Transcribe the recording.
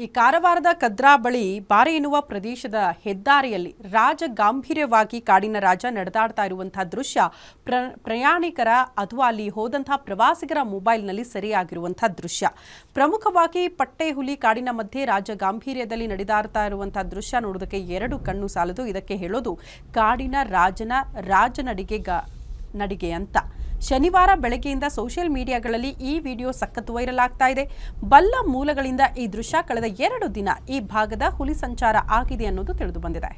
ಈ ಕಾರವಾರದ ಕದ್ರಾ ಬಳಿ ಬಾರೆ ಎನ್ನುವ ಪ್ರದೇಶದ ಹೆದ್ದಾರಿಯಲ್ಲಿ ರಾಜ ಗಾಂಭೀರ್ಯವಾಗಿ ಕಾಡಿನ ರಾಜ ನಡೆದಾಡ್ತಾ ಇರುವಂತಹ ದೃಶ್ಯ ಪ್ರ, ಪ್ರಯಾಣಿಕರ ಅಥವಾ ಅಲ್ಲಿ ಹೋದಂತಹ ಪ್ರವಾಸಿಗರ ಮೊಬೈಲ್ನಲ್ಲಿ ಸೆರೆಯಾಗಿರುವಂತಹ ದೃಶ್ಯ. ಪ್ರಮುಖವಾಗಿ ಪಟ್ಟೆ ಹುಲಿ ಕಾಡಿನ ಮಧ್ಯೆ ರಾಜ ಗಾಂಭೀರ್ಯದಲ್ಲಿ ನಡೆದಾಡ್ತಾ ಇರುವಂತಹ ದೃಶ್ಯ ನೋಡೋದಕ್ಕೆ ಎರಡು ಕಣ್ಣು ಸಾಲದು. ಇದಕ್ಕೆ ಹೇಳೋದು ಕಾಡಿನ ರಾಜನ ರಾಜನಡಿಗೆ ನಡಿಗೆ ಅಂತ. ಶನಿವಾರ ಬೆಳಗ್ಗೆಯಿಂದ ಸೋಷಿಯಲ್ ಮೀಡಿಯಾಗಳಲ್ಲಿ ಈ ವಿಡಿಯೋ ಸಖತ್ ವೈರಲ್ ಆಗ್ತಾ ಇದೆ. ಬಲ್ಲ ಮೂಲಗಳಿಂದ ಈ ದೃಶ್ಯ ಕಳೆದ ಎರಡು ದಿನ ಈ ಭಾಗದ ಹುಲಿ ಸಂಚಾರ ಆಗಿದೆ ಅನ್ನೋದು ತಿಳಿದು ಬಂದಿದೆ.